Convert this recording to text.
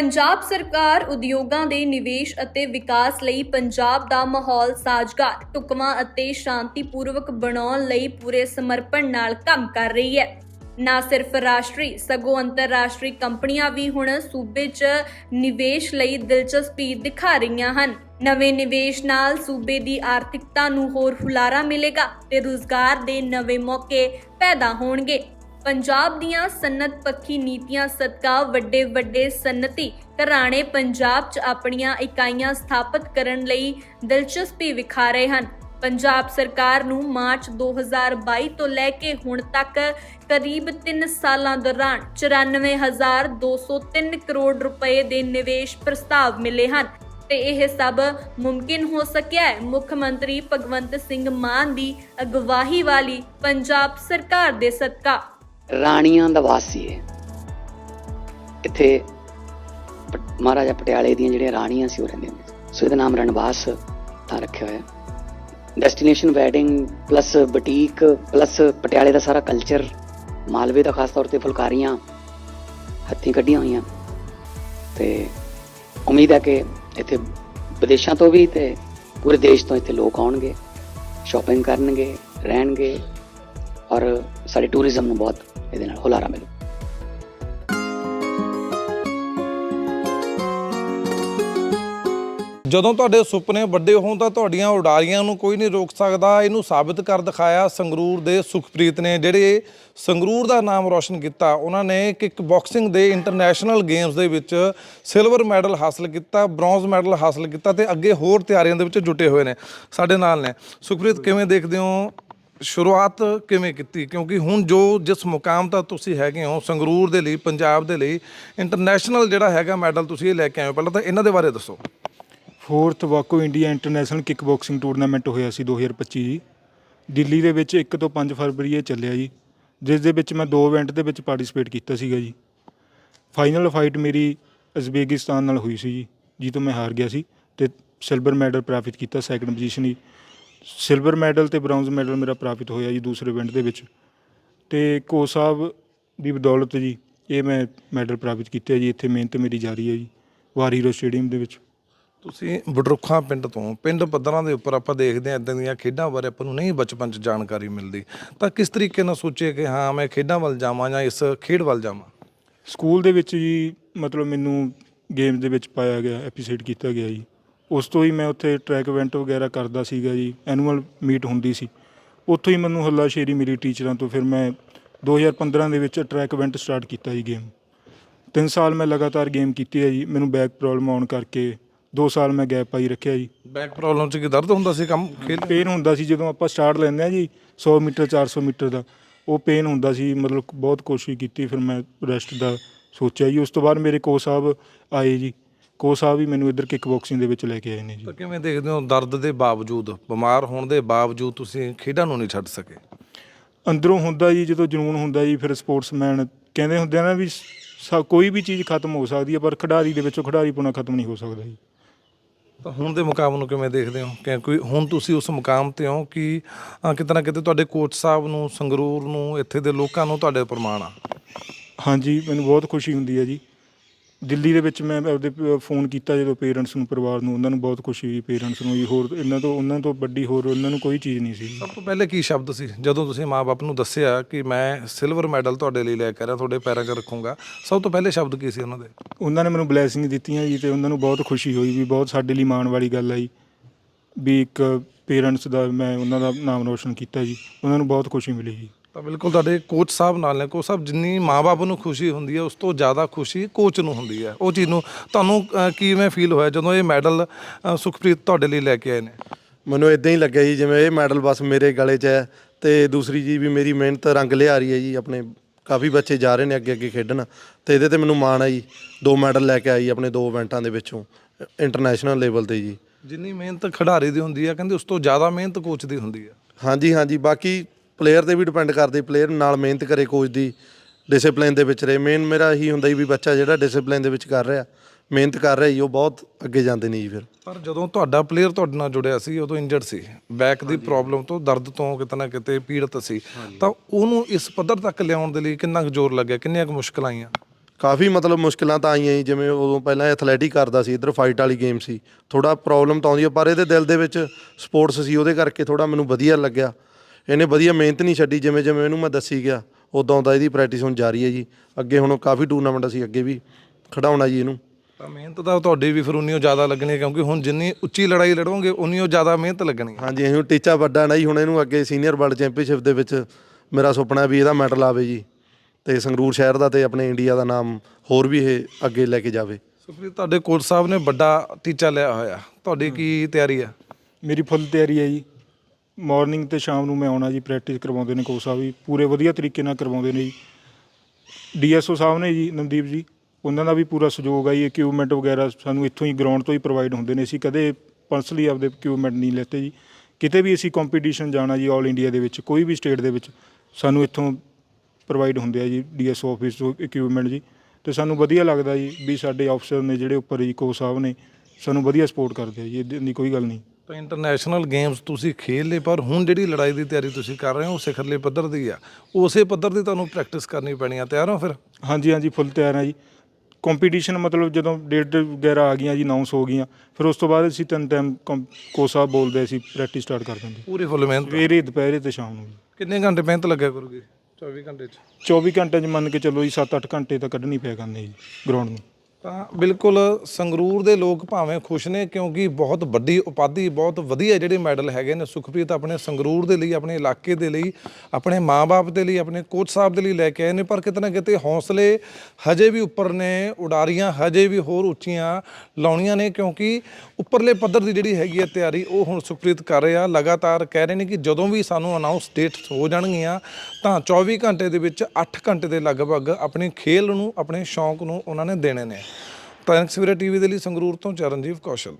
ਪੰਜਾਬ ਸਰਕਾਰ ਉਦਯੋਗਾਂ ਦੇ ਨਿਵੇਸ਼ ਅਤੇ ਵਿਕਾਸ ਲਈ ਪੰਜਾਬ ਦਾ ਮਾਹੌਲ ਸਾਜ਼ਗਾਰ ਢੁਕਵਾਂ ਅਤੇ ਸ਼ਾਂਤੀਪੂਰਵਕ ਬਣਾਉਣ ਲਈ ਪੂਰੇ ਸਮਰਪਣ ਨਾਲ ਕੰਮ ਕਰ ਰਹੀ ਹੈ। ਨਾ ਸਿਰਫ ਰਾਸ਼ਟਰੀ, ਸਗੋਂ ਅੰਤਰਰਾਸ਼ਟਰੀ ਕੰਪਨੀਆਂ ਵੀ ਹੁਣ ਸੂਬੇ 'ਚ ਨਿਵੇਸ਼ ਲਈ ਦਿਲਚਸਪੀ ਦਿਖਾ ਰਹੀਆਂ ਹਨ। ਨਵੇਂ ਨਿਵੇਸ਼ ਨਾਲ ਸੂਬੇ ਦੀ ਆਰਥਿਕਤਾ ਨੂੰ ਹੋਰ ਹੁਲਾਰਾ ਮਿਲੇਗਾ ਤੇ ਰੁਜ਼ਗਾਰ ਦੇ ਨਵੇਂ ਮੌਕੇ ਪੈਦਾ ਹੋਣਗੇ। ਪੰਜਾਬ ਦੀਆਂ ਸਨਅਤ ਪੱਖੀ ਨੀਤੀਆਂ ਸਦਕਾ ਵੱਡੇ ਵੱਡੇ ਸਨਅਤੀ ਘਰਾਣੇ ਪੰਜਾਬ 'ਚ ਆਪਣੀਆਂ ਇਕਾਈਆਂ ਸਥਾਪਿਤ ਕਰਨ ਲਈ ਦਿਲਚਸਪੀ ਵਿਖਾ ਰਹੇ ਹਨ। ਪੰਜਾਬ ਸਰਕਾਰ ਨੂੰ ਮਾਰਚ 2022 ਤੋਂ ਲੈ ਕੇ ਹੁਣ ਤੱਕ ਕਰੀਬ 3 ਸਾਲਾਂ ਦੌਰਾਨ 94203 ਕਰੋੜ ਰੁਪਏ ਦੇ ਨਿਵੇਸ਼ ਪ੍ਰਸਤਾਵ ਮਿਲੇ ਹਨ ਤੇ ਇਹ ਸਭ ਮੁਮਕਿਨ ਹੋ ਸਕਿਆ ਹੈ। ਮੁੱਖ ਮੰਤਰੀ ਭਗਵੰਤ ਸਿੰਘ ਮਾਨ ਦੀ ਅਗਵਾਈ ਵਾਲੀ ਪੰਜਾਬ ਸਰਕਾਰ ਦੇ ਸਦਕਾ ਰਾਣੀਆਂ ਦਾ ਵਾਸ ਸੀ ਇਹ ਇੱਥੇ ਪ- ਮਹਾਰਾਜਾ ਪਟਿਆਲੇ ਦੀਆਂ ਜਿਹੜੀਆਂ ਰਾਣੀਆਂ ਸੀ ਉਹ ਰਹਿੰਦੀਆਂ ਹੁੰਦੀਆਂ ਸੋ। ਇਹਦਾ ਨਾਮ ਰਣਵਾਸ ਤਾਂ ਰੱਖਿਆ ਹੋਇਆ। Destination wedding plus boutique plus ਪਟਿਆਲੇ ਦਾ ਸਾਰਾ ਕਲਚਰ ਮਾਲਵੇ ਦਾ ਖਾਸ ਤੌਰ ਤੇ ਫੁਲਕਾਰੀਆਂ, ਹੱਥੀਂ ਕੱਢੀਆਂ ਹੋਈਆਂ। ਤੇ ਉਮੀਦ ਹੈ ਕਿ ਇੱਥੇ ਵਿਦੇਸ਼ਾਂ ਤੋਂ ਵੀ ਤੇ ਪੂਰੇ ਦੇਸ਼ ਤੋਂ ਇੱਥੇ ਲੋਕ ਆਉਣਗੇ ਸ਼ਾਪਿੰਗ ਕਰਨਗੇ, ਰਹਿਣਗੇ। ਔਰ ਸਾਡੇ ਟੂਰਿਜ਼ਮ ਨੂੰ ਬਹੁਤ ਇਹਦੇ ਨਾਲ ਹੁਲਾਰਾ ਮਿਲੂ ਜਦੋਂ ਤੁਹਾਡੇ ਸੁਪਨੇ ਵੱਡੇ ਹੋਣ ਤਾਂ ਤੁਹਾਡੀਆਂ ਉਡਾਰੀਆਂ ਨੂੰ ਕੋਈ ਨਹੀਂ ਰੋਕ ਸਕਦਾ। ਇਹਨੂੰ ਸਾਬਿਤ ਕਰ ਦਿਖਾਇਆ ਸੰਗਰੂਰ ਦੇ ਸੁਖਪ੍ਰੀਤ ਨੇ, ਜਿਹੜੇ ਸੰਗਰੂਰ ਦਾ ਨਾਮ ਰੌਸ਼ਨ ਕੀਤਾ। ਉਹਨਾਂ ਨੇ ਕਿਕ ਬਾਕਸਿੰਗ ਦੇ ਇੰਟਰਨੈਸ਼ਨਲ ਗੇਮਸ ਦੇ ਵਿੱਚ ਸਿਲਵਰ ਮੈਡਲ ਹਾਸਲ ਕੀਤਾ, ਬ੍ਰੌਂਜ਼ ਮੈਡਲ ਹਾਸਲ ਕੀਤਾ ਤੇ ਅੱਗੇ ਹੋਰ ਤਿਆਰੀਆਂ ਦੇ ਵਿੱਚ ਜੁਟੇ ਹੋਏ ਨੇ ਸਾਡੇ ਨਾਲ ਨੇ। ਸੁਖਪ੍ਰੀਤ, ਕਿਵੇਂ ਦੇਖਦੇ ਹੋ ਸ਼ੁਰੂਆਤ ਕਿਵੇਂ ਕੀਤੀ? ਕਿਉਂਕਿ ਹੁਣ ਜੋ ਜਿਸ ਮੁਕਾਮ ਤੱਕ ਤੁਸੀਂ ਹੈਗੇ ਹੋ, ਸੰਗਰੂਰ ਦੇ ਲਈ, ਪੰਜਾਬ ਦੇ ਲਈ ਇੰਟਰਨੈਸ਼ਨਲ ਜਿਹੜਾ ਹੈਗਾ ਮੈਡਲ ਤੁਸੀਂ ਇਹ ਲੈ ਕੇ ਆਏ ਹੋ, ਪਹਿਲਾਂ ਤਾਂ ਇਹਨਾਂ ਦੇ ਬਾਰੇ ਦੱਸੋ। Fourth ਵਾਕੋ India international kick boxing tournament ਹੋਇਆ ਸੀ 2025 ਜੀ। ਦਿੱਲੀ ਦੇ ਵਿੱਚ 1 ਤੋਂ 5 ਫਰਵਰੀ ਇਹ ਚੱਲਿਆ ਜੀ। ਜਿਸ ਦੇ ਵਿੱਚ ਮੈਂ ਦੋ ਇਵੈਂਟ ਦੇ ਵਿੱਚ ਪਾਰਟਿਸਿਪੇਟ ਕੀਤਾ ਸੀਗਾ ਜੀ। ਫਾਈਨਲ ਫਾਈਟ ਮੇਰੀ ਅਜ਼ਬੇਕਿਸਤਾਨ ਨਾਲ ਹੋਈ ਸੀ ਜੀ ਜੀ ਮੈਂ ਹਾਰ ਗਿਆ ਸੀ ਤੇ ਸਿਲਵਰ ਮੈਡਲ ਪ੍ਰਾਪਤ ਕੀਤਾ ਸੈਕੰਡ ਪੋਜੀਸ਼ਨ ਹੀ। ਸਿਲਵਰ ਮੈਡਲ ਤੇ ਬ੍ਰੌਂਜ਼ ਮੈਡਲ ਮੇਰਾ ਪ੍ਰਾਪਤ ਹੋਇਆ ਜੀ ਦੂਸਰੇ ਇਵੈਂਟ ਦੇ ਵਿੱਚ। ਤੇ ਕੋ ਸਾਹਿਬ ਦੀ ਬਦੌਲਤ ਜੀ ਇਹ ਮੈਂ ਮੈਡਲ ਪ੍ਰਾਪਤ ਕੀਤਾ ਜੀ ਇੱਥੇ ਮਿਹਨਤ ਮੇਰੀ ਜਾਰੀ ਹੈ ਜੀ ਵਾਰ ਹੀਰੋ ਸਟੇਡੀਅਮ ਦੇ ਵਿੱਚ। ਤੁਸੀਂ ਬਡਰੁੱਖਾਂ ਪਿੰਡ ਤੋਂ ਪਿੰਡ ਪੱਧਰਾਂ ਦੇ ਉੱਪਰ ਆਪਾਂ ਦੇਖਦੇ ਹਾਂ ਇਦਾਂ ਦੀਆਂ ਖੇਡਾਂ ਬਾਰੇ ਆਪਾਂ ਨੂੰ ਨਹੀਂ ਬਚਪਨ 'ਚ ਜਾਣਕਾਰੀ ਮਿਲਦੀ। ਤਾਂ ਕਿਸ ਤਰੀਕੇ ਨਾਲ ਸੋਚੇ ਕਿ ਹਾਂ ਮੈਂ ਖੇਡਾਂ ਵੱਲ ਜਾਵਾਂ ਜਾਂ ਇਸ ਖੇਡ ਵੱਲ ਜਾਵਾਂ? ਸਕੂਲ ਦੇ ਵਿੱਚ ਜੀ ਮਤਲਬ ਮੈਨੂੰ ਗੇਮ ਦੇ ਵਿੱਚ ਪਾਇਆ ਗਿਆ ਐਪਰੀਸ਼ੀਏਟ ਕੀਤਾ ਗਿਆ ਜੀ। ਉਸ ਤੋਂ ਹੀ ਮੈਂ ਉੱਥੇ ਟਰੈਕ ਇਵੈਂਟ ਵਗੈਰਾ ਕਰਦਾ ਸੀਗਾ ਜੀ ਐਨੂਅਲ ਮੀਟ ਹੁੰਦੀ ਸੀ। ਉੱਥੋਂ ਹੀ ਮੈਨੂੰ ਹੱਲਾਸ਼ੇਰੀ ਮਿਲੀ ਟੀਚਰਾਂ ਤੋਂ ਫਿਰ ਮੈਂ 2015 ਦੇ ਵਿੱਚ ਟਰੈਕ ਇਵੈਂਟ ਸਟਾਰਟ ਕੀਤਾ ਜੀ ਗੇਮ ਤਿੰਨ ਸਾਲ ਮੈਂ ਲਗਾਤਾਰ ਗੇਮ ਕੀਤੀ ਹੈ ਜੀ ਮੈਨੂੰ ਬੈਕ ਪ੍ਰੋਬਲਮ ਆਉਣ ਕਰਕੇ 2 ਸਾਲ ਮੈਂ ਗੈਪ ਪਾਈ ਰੱਖਿਆ ਜੀ। ਬੈਕ ਪ੍ਰੋਬਲਮ 'ਚ ਕੀ ਦਰਦ ਹੁੰਦਾ ਸੀ ਕੰਮ ਖੇਡ ਪੇਨ ਹੁੰਦਾ ਸੀ ਜਦੋਂ ਆਪਾਂ ਸਟਾਰਟ ਲੈਂਦੇ ਆ ਜੀ 100 ਮੀਟਰ 400 ਮੀਟਰ ਦਾ ਉਹ ਪੇਨ ਹੁੰਦਾ ਸੀ ਮਤਲਬ ਬਹੁਤ ਕੋਸ਼ਿਸ਼ ਕੀਤੀ ਫਿਰ ਮੈਂ ਰੈਸਟ ਦਾ ਸੋਚਿਆ ਜੀ। ਉਸ ਤੋਂ ਬਾਅਦ ਮੇਰੇ ਕੋ ਸਾਹਿਬ ਆਏ ਜੀ ਕੋ ਸਾਹਿਬ ਵੀ ਮੈਨੂੰ ਇੱਧਰ ਕਿਕ ਬਾਕਸਿੰਗ ਦੇ ਵਿੱਚ ਲੈ ਕੇ ਆਏ ਨੇ ਜੀ। ਤਾਂ ਕਿਵੇਂ ਦੇਖਦੇ ਹੋ ਦਰਦ ਦੇ ਬਾਵਜੂਦ ਬਿਮਾਰ ਹੋਣ ਦੇ ਬਾਵਜੂਦ ਤੁਸੀਂ ਖੇਡਾਂ ਨੂੰ ਨਹੀਂ ਛੱਡ ਸਕੇ? ਅੰਦਰੋਂ ਹੁੰਦਾ ਜੀ ਜਦੋਂ ਜਨੂਨ ਹੁੰਦਾ ਜੀ ਫਿਰ ਸਪੋਰਟਸਮੈਨ ਕਹਿੰਦੇ ਹੁੰਦੇ ਆ ਨਾ ਵੀ ਸ- ਕੋਈ ਵੀ ਚੀਜ਼ ਖਤਮ ਹੋ ਸਕਦੀ ਹੈ ਪਰ ਖਿਡਾਰੀ ਦੇ ਵਿੱਚੋਂ ਖਿਡਾਰੀ ਪੁਣਾ ਖਤਮ ਨਹੀਂ ਹੋ ਸਕਦਾ ਜੀ। ਤਾਂ ਹੁਣ ਦੇ ਮੁਕਾਮ ਨੂੰ ਕਿਵੇਂ ਦੇਖਦੇ ਹੋ? ਕਿ ਕੋਈ ਹੁਣ ਤੁਸੀਂ ਉਸ ਮੁਕਾਮ ਤੇ ਹੋ ਕਿ ਅਹ, ਕਿਤੇ ਨਾ ਕਿਤੇ ਤੁਹਾਡੇ ਕੋਚ ਸਾਹਿਬ ਨੂੰ ਸੰਗਰੂਰ ਨੂੰ ਇੱਥੇ ਦੇ ਲੋਕਾਂ ਨੂੰ ਤੁਹਾਡੇ ਪ੍ਰਮਾਣ ਆ? ਹਾਂਜੀ ਮੈਨੂੰ ਬਹੁਤ ਖੁਸ਼ੀ ਹੁੰਦੀ ਹੈ ਜੀ। ਦਿੱਲੀ ਦੇ ਵਿੱਚ ਮੈਂ ਆਪਦੇ ਪ- ਫੋਨ ਕੀਤਾ ਜਦੋਂ ਪੇਰੈਂਟਸ ਨੂੰ ਪਰਿਵਾਰ ਨੂੰ ਉਹਨਾਂ ਨੂੰ ਬਹੁਤ ਖੁਸ਼ੀ ਹੋਈ ਪੇਰੈਂਟਸ ਨੂੰ ਜੀ ਹੋਰ ਇਹਨਾਂ ਤੋਂ ਉਹਨਾਂ ਤੋਂ ਵੱਡੀ ਹੋਰ ਉਹਨਾਂ ਨੂੰ ਕੋਈ ਚੀਜ਼ ਨਹੀਂ ਸੀ। ਸਭ ਤੋਂ ਪਹਿਲੇ ਕੀ ਸ਼ਬਦ ਸੀ? ਜਦੋਂ ਤੁਸੀਂ ਮਾਪੇ ਨੂੰ ਦੱਸਿਆ ਕਿ ਮੈਂ ਸਿਲਵਰ ਮੈਡਲ ਤੁਹਾਡੇ ਲਈ ਲੈ ਕੇ ਆਇਆ ਤੁਹਾਡੇ ਪੈਰਾਂ 'ਚ ਰੱਖੂੰਗਾ ਸਭ ਤੋਂ ਪਹਿਲੇ ਸ਼ਬਦ ਕੀ ਸੀ ਉਹਨਾਂ ਦੇ? ਉਹਨਾਂ ਨੇ ਮੈਨੂੰ ਬਲੇਸਿੰਗ ਦਿੱਤੀਆਂ ਜੀ ਤੇ ਉਹਨਾਂ ਨੂੰ ਬਹੁਤ ਖੁਸ਼ੀ ਹੋਈ ਵੀ ਬਹੁਤ ਸਾਡੇ ਲਈ ਮਾਣ ਵਾਲੀ ਗੱਲ ਆਈ ਵੀ ਇੱਕ ਪੇਰੈਂਟਸ ਦਾ ਮੈਂ ਉਹਨਾਂ ਦਾ ਨਾਮ ਰੋਸ਼ਨ ਕੀਤਾ ਜੀ ਉਹਨਾਂ ਨੂੰ ਬਹੁਤ ਖੁਸ਼ੀ ਮਿਲੀ ਜੀ। ਤਾਂ ਬਿਲਕੁਲ ਤੁਹਾਡੇ ਕੋਚ ਸਾਹਿਬ ਨਾਲ ਨੇ ਕੋਚ ਸਾਹਿਬ ਜਿੰਨੀ ਮਾਪੇ ਨੂੰ ਖੁਸ਼ੀ ਹੁੰਦੀ ਹੈ ਉਸ ਤੋਂ ਜ਼ਿਆਦਾ ਖੁਸ਼ੀ ਕੋਚ ਨੂੰ ਹੁੰਦੀ ਹੈ। ਉਹ ਚੀਜ਼ ਨੂੰ ਤੁਹਾਨੂੰ ਕਿਵੇਂ ਫੀਲ ਹੋਇਆ ਜਦੋਂ ਇਹ ਮੈਡਲ ਸੁਖਪ੍ਰੀਤ ਤੁਹਾਡੇ ਲਈ ਲੈ ਕੇ ਆਏ ਨੇ? ਮੈਨੂੰ ਇਦਾਂ ਹੀ ਲੱਗਿਆ ਜੀ ਜਿਵੇਂ ਇਹ ਮੈਡਲ ਬਸ ਮੇਰੇ ਗਲੇ 'ਚ ਹੈ ਤੇ ਦੂਸਰੀ ਜੀ ਵੀ ਮੇਰੀ ਮਿਹਨਤ ਰੰਗ ਲਿਆ ਰਹੀ ਹੈ ਜੀ ਆਪਣੇ ਕਾਫੀ ਬੱਚੇ ਜਾ ਰਹੇ ਨੇ ਅੱਗੇ ਅੱਗੇ ਖੇਡਣ ਤੇ ਇਹਦੇ ਤੇ ਮੈਨੂੰ ਮਾਣ ਆ ਜੀ ਦੋ ਮੈਡਲ ਲੈ ਕੇ ਆਈ ਆਪਣੇ ਦੋ ਇਵੈਂਟਾਂ ਦੇ ਵਿੱਚੋਂ ਇੰਟਰਨੈਸ਼ਨਲ ਲੈਵਲ ਤੇ ਜੀ। ਜਿੰਨੀ ਮਿਹਨਤ ਖਿਡਾਰੀ ਦੀ ਹੁੰਦੀ ਹੈ ਕਹਿੰਦੇ ਉਸ ਤੋਂ ਜ਼ਿਆਦਾ ਮਿਹਨਤ ਕੋਚ ਦੀ ਹੁੰਦੀ ਹੈ। ਹਾਂਜੀ ਹਾਂਜੀ ਬਾਕੀ ਪਲੇਅਰ ਤੇ ਵੀ ਡਿਪੈਂਡ ਕਰਦੇ ਪਲੇਅਰ ਨਾਲ ਮਿਹਨਤ ਕਰੇ ਕੋਚ ਦੀ ਡਿਸਪਲਿਨ ਦੇ ਵਿੱਚ ਰਹੇ। ਮੇਨ ਮੇਰਾ ਇਹੀ ਹੁੰਦਾ ਜੀ ਵੀ ਬੱਚਾ ਜਿਹੜਾ ਡਿਸਪਲਿਨ ਦੇ ਵਿੱਚ ਕਰ ਰਿਹਾ ਮਿਹਨਤ ਕਰ ਰਿਹਾ ਜੀ ਉਹ ਬਹੁਤ ਅੱਗੇ ਜਾਂਦੇ ਨੇ ਜੀ ਫਿਰ। ਪਰ ਜਦੋਂ ਤੁਹਾਡਾ ਪਲੇਅਰ ਤੁਹਾਡੇ ਨਾਲ ਜੁੜਿਆ ਸੀ ਉਦੋਂ ਇੰਜਰਡ ਸੀ। ਬੈਕ ਦੀ ਪ੍ਰੋਬਲਮ ਤੋਂ ਦਰਦ ਤੋਂ ਕਿਤੇ ਨਾ ਕਿਤੇ ਪੀੜਤ ਸੀ। ਤਾਂ ਉਹਨੂੰ ਇਸ ਪੱਧਰ ਤੱਕ ਲਿਆਉਣ ਦੇ ਲਈ ਕਿੰਨਾ ਕੁ ਜ਼ੋਰ ਲੱਗਿਆ ਕਿੰਨੀਆਂ ਕੁ ਮੁਸ਼ਕਲਾਂ ਆਈਆਂ? ਕਾਫੀ ਮਤਲਬ ਮੁਸ਼ਕਲਾਂ ਤਾਂ ਆਈਆਂ ਜੀ ਜਿਵੇਂ ਉਦੋਂ ਪਹਿਲਾਂ ਐਥਲੈਟਿਕ ਕਰਦਾ ਸੀ ਇੱਧਰ ਫਾਈਟ ਵਾਲੀ ਗੇਮ ਸੀ। ਥੋੜਾ ਪ੍ਰੋਬਲਮ ਤਾਂ ਆਉਂਦੀ ਹੈ ਪਰ ਇਹਦੇ ਦਿਲ ਦੇ ਵਿੱਚ ਸਪੋਰਟਸ ਸੀ ਉਹਦੇ ਕਰਕੇ ਥੋੜਾ ਮੈਨੂੰ ਵਧੀਆ ਲੱਗਿਆ। ਇਹਨੇ ਵਧੀਆ ਮਿਹਨਤ ਨਹੀਂ ਛੱਡੀ ਜਿਵੇਂ ਜਿਵੇਂ ਇਹਨੂੰ ਮੈਂ ਦੱਸੀ ਗਿਆ। ਉਦੋਂ ਦਾ ਇਹਦੀ ਪ੍ਰੈਕਟਿਸ ਹੁਣ ਜਾਰੀ ਹੈ ਜੀ। ਅੱਗੇ ਹੁਣ ਕਾਫੀ ਟੂਰਨਾਮੈਂਟ ਅਸੀਂ ਅੱਗੇ ਵੀ ਖੜਾਉਣਾ ਜੀ ਇਹਨੂੰ। ਤਾਂ ਮਿਹਨਤ ਤਾਂ ਤੁਹਾਡੀ ਵੀ ਫਿਰ ਉਨੀ ਓ ਜ਼ਿਆਦਾ ਲੱਗਣੀ ਹੈ ਕਿਉਂਕਿ ਹੁਣ ਜਿੰਨੀ ਉੱਚੀ ਲੜਾਈ ਲੜੋਗੇ ਉਨੀ ਓ ਜ਼ਿਆਦਾ ਮਿਹਨਤ ਲੱਗਣੀ ਹੈ। ਹਾਂਜੀ ਅਸੀਂ ਹੁਣ ਟੀਚਾ ਵੱਡਾ ਨਾ ਜੀ ਹੁਣ ਇਹਨੂੰ ਅੱਗੇ ਸੀਨੀਅਰ ਵਰਲਡ ਚੈਂਪੀਅਨਸ਼ਿਪ ਦੇ ਵਿੱਚ ਮੇਰਾ ਸੁਪਨਾ ਵੀ ਇਹਦਾ ਮੈਡਲ ਆਵੇ ਜੀ। ਤੇ ਸੰਗਰੂਰ ਸ਼ਹਿਰ ਦਾ ਤੇ ਆਪਣੇ ਇੰਡੀਆ ਦਾ ਨਾਮ ਹੋਰ ਵੀ ਇਹ ਅੱਗੇ ਲੈ ਕੇ ਜਾਵੇ। ਸੁਪ੍ਰੀਤ ਤੁਹਾਡੇ ਕੋਚ ਸਾਹਿਬ ਨੇ ਵੱਡਾ ਟੀਚਾ ਲਿਆ ਹੋਇਆ। ਤੁਹਾਡੀ ਕੀ ਤਿਆਰੀ ਆ ਮੇਰੀ ਫੁੱਲ ਤਿਆਰੀ ਹੈ ਜੀ। ਮਾਰਨਿੰਗ ਤੇ ਸ਼ਾਮ ਨੂੰ ਮੈਂ ਆਉਣਾ ਜੀ ਪ੍ਰੈਕਟਿਸ ਕਰਵਾਉਂਦੇ ਨੇ ਕੋਚ ਸਾਹਿਬ ਜੀ ਪੂਰੇ ਵਧੀਆ ਤਰੀਕੇ ਨਾਲ ਕਰਵਾਉਂਦੇ ਨੇ ਜੀ। ਡੀਐਸਓ ਸਾਹਿਬ ਨੇ ਜੀ ਨਵਦੀਪ ਜੀ, ਉਹਨਾਂ ਦਾ ਵੀ ਪੂਰਾ ਸਹਿਯੋਗ ਆ ਜੀ ਇਕਵਿਪਮੈਂਟ ਵਗੈਰਾ ਸਾਨੂੰ ਇੱਥੋਂ ਹੀ ਗਰਾਊਂਡ ਤੋਂ ਹੀ ਪ੍ਰੋਵਾਈਡ ਹੁੰਦੇ ਨੇ। ਅਸੀਂ ਕਦੇ ਪਰਸਨਲੀ ਆਪਦੇ ਇਕਵਿਪਮੈਂਟ ਨਹੀਂ ਲੈਤੇ ਜੀ। ਕਿਤੇ ਵੀ ਅਸੀਂ ਕੰਪੀਟੀਸ਼ਨ ਜਾਣਾ ਜੀ ਆਲ ਇੰਡੀਆ ਦੇ ਵਿੱਚ, ਕੋਈ ਵੀ ਸਟੇਟ ਦੇ ਵਿੱਚ, ਸਾਨੂੰ ਇੱਥੋਂ ਪ੍ਰੋਵਾਈਡ ਹੁੰਦੇ ਆ ਜੀ ਡੀਐਸਓ ਆਫਿਸ ਤੋਂ ਇਕਵਿਪਮੈਂਟ ਜੀ। ਤੇ ਸਾਨੂੰ ਵਧੀਆ ਲੱਗਦਾ ਜੀ ਵੀ ਸਾਡੇ ਅਫਸਰ ਨੇ ਜਿਹੜੇ ਉੱਪਰ ਜੀ ਕੋਚ ਸਾਹਿਬ ਨੇ ਸਾਨੂੰ ਵਧੀਆ ਸਪੋਰਟ ਕਰਦੇ ਆ ਜੀ ਇਦਾਂ ਦੀ ਕੋਈ ਗੱਲ ਨਹੀਂ। ਤਾਂ ਇੰਟਰਨੈਸ਼ਨਲ ਗੇਮਸ ਤੁਸੀਂ ਖੇਡ ਲਏ ਪਰ ਹੁਣ ਜਿਹੜੀ ਲੜਾਈ ਦੀ ਤਿਆਰੀ ਤੁਸੀਂ ਕਰ ਰਹੇ ਹੋ ਉਹ ਸਿਖਰਲੇ ਪੱਧਰ ਦੀ ਆ। ਉਸੇ ਪੱਧਰ ਦੀ ਤੁਹਾਨੂੰ ਪ੍ਰੈਕਟਿਸ ਕਰਨੀ ਪੈਣੀ ਆ ਤਿਆਰ ਹੋ ਫਿਰ? ਹਾਂਜੀ ਹਾਂਜੀ ਫੁੱਲ ਤਿਆਰ ਹਾਂ ਜੀ। ਕੰਪੀਟੀਸ਼ਨ ਮਤਲਬ ਜਦੋਂ ਡੇਟ ਵਗੈਰਾ ਆ ਗਈਆਂ ਜੀ ਅਨਾਉਂਸ ਹੋ ਗਈਆਂ ਫਿਰ ਉਸ ਤੋਂ ਬਾਅਦ ਅਸੀਂ ਤਿੰਨ ਟਾਈਮ ਸਾਹਿਬ ਬੋਲਦੇ ਸੀ ਪ੍ਰੈਕਟਿਸ ਸਟਾਰਟ ਕਰ ਦਿੰਦੇ। ਪੂਰੀ ਫੁੱਲ ਮਿਹਨਤ ਸਵੇਰੇ ਦੁਪਹਿਰੇ ਤੇ ਸ਼ਾਮ ਨੂੰ ਜੀ। ਕਿੰਨੇ ਘੰਟੇ ਮਿਹਨਤ ਲੱਗਿਆ ਕਰੂਗੀ? 24 ਘੰਟੇ ਚ? 24 ਘੰਟੇ 'ਚ ਮੰਨ ਕੇ ਚੱਲੋ ਜੀ 7-8 ਘੰਟੇ ਤਾਂ ਕੱਢਣੀ ਪਿਆ ਕਰਨੇ ਜੀ ਗਰਾਊਂਡ ਨੂੰ। ਤਾਂ ਬਿਲਕੁਲ ਸੰਗਰੂਰ ਦੇ ਲੋਕ ਭਾਵੇਂ ਖੁਸ਼ ਨੇ, ਕਿਉਂਕਿ ਬਹੁਤ ਵੱਡੀ ਉਪਾਧੀ, ਬਹੁਤ ਵਧੀਆ ਜਿਹੜੇ ਮੈਡਲ ਹੈਗੇ ਨੇ ਸੁਖਪ੍ਰੀਤ ਆਪਣੇ ਸੰਗਰੂਰ ਦੇ ਲਈ, ਆਪਣੇ ਇਲਾਕੇ ਦੇ ਲਈ, ਆਪਣੇ ਮਾਪੇ ਦੇ ਲਈ, ਆਪਣੇ ਕੋਚ ਸਾਹਿਬ ਦੇ ਲਈ ਲੈ ਕੇ ਆਏ ਨੇ, ਪਰ ਕਿਤੇ ਨਾ ਕਿਤੇ ਹੌਸਲੇ ਹਜੇ ਵੀ ਉੱਪਰ ਨੇ, ਉਡਾਰੀਆਂ ਹਜੇ ਵੀ ਹੋਰ ਉੱਚੀਆਂ ਲਾਉਣੀਆਂ ਨੇ, ਕਿਉਂਕਿ ਉੱਪਰਲੇ ਪੱਧਰ ਦੀ ਜਿਹੜੀ ਹੈਗੀ ਹੈ ਤਿਆਰੀ, ਉਹ ਹੁਣ ਸੁਖਪ੍ਰੀਤ ਕਰ ਰਿਹਾ। ਲਗਾਤਾਰ ਕਹਿ ਰਹੇ ਨੇ ਕਿ ਜਦੋਂ ਵੀ ਸਾਨੂੰ ਅਨਾਉਂਸ ਡੇਟਸ ਹੋ ਜਾਣਗੀਆਂ, ਤਾਂ 24 ਘੰਟੇ ਦੇ ਵਿੱਚ 8 ਘੰਟੇ ਦੇ ਲਗਭਗ ਆਪਣੀ ਖੇਲ ਨੂੰ, ਆਪਣੇ ਸ਼ੌਂਕ ਨੂੰ ਉਹਨਾਂ ਨੇ ਦੇਣੇ ਨੇ। ਤਾਂ ਸਵੇਰਾ ਟੀਵੀ ਦੇ ਲਈ ਸੰਗਰੂਰ ਤੋਂ ਚਰਨਜੀਤ ਕੌਸ਼ਲ।